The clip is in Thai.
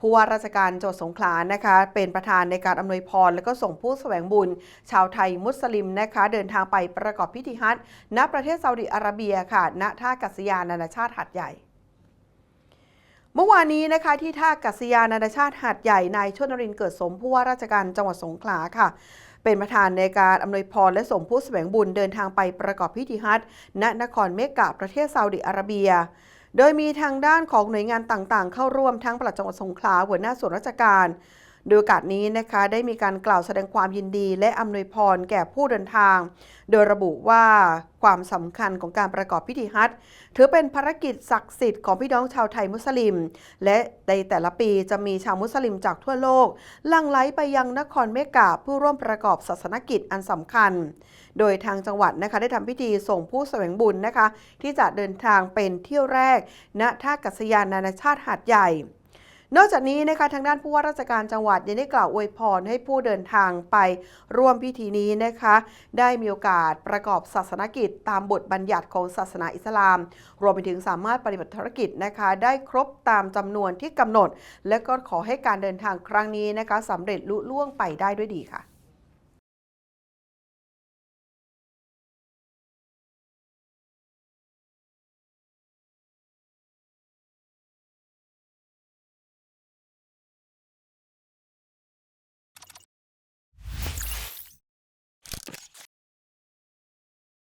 ผู้ว่าราชการจังหวัดสงขลานะคะ เป็นประธานในการอำนวยพร และก็ส่งผู้แสวงบุญ ชาวไทยมุสลิมนะคะ เดินทางไปประกอบพิธีฮัจญ์ณประเทศซาอุดิอาระเบียค่ะ ณท่ากัศยานานาชาติหาดใหญ่เมื่อวานนี้นะคะที่ท่ากัศยานานาชาติหาดใหญ่นายชนรินเกิดสมผู้ว่าราชการจังหวัดสงขลาค่ะ เป็นประธานในการอำนวยพรและส่งผู้แสวงบุญเดินทางไปประกอบพิธีฮัจญ์ณนครเมกะประเทศซาอุดิอาระเบีย โดยมีทางด้านของหน่วยงานต่างๆ เข้าร่วมทั้งปลัดจังหวัดสงขลาหัวหน้าส่วนราชการ โดยโอกาสนี้นะคะได้มีการกล่าวแสดงความยินดี และอำนวยพรแก่ผู้เดินทาง โดยระบุว่าความสำคัญของการประกอบพิธีฮัจญ์ถือเป็นภารกิจศักดิ์สิทธิ์ของพี่น้องชาวไทยมุสลิม และในแต่ละปีจะมีชาวมุสลิมจากทั่วโลกลังไหลไปยังนครเมกะเพื่อร่วมประกอบศาสนกิจอันสำคัญ โดยทางจังหวัดนะคะได้ทำพิธีส่งผู้แสวงบุญนะคะ ที่จะเดินทางเป็นเที่ยวแรกณท่ากัศยานานาชาติหาดใหญ่ นอกจากนี้นะคะทางด้านผู้ว่าราชการจังหวัดยังได้กล่าวอวยพรให้ผู้เดินทางไปร่วมพิธีนี้นะคะ ได้มีโอกาสประกอบศาสนกิจ ตามบทบัญญัติของศาสนาอิสลาม รวมไปถึงสามารถปฏิบัติธารกิจนะคะ ได้ครบตามจำนวนที่กำหนด และก็ขอให้การเดินทางครั้งนี้นะคะสำเร็จลุล่วงไปได้ด้วยดีค่ะ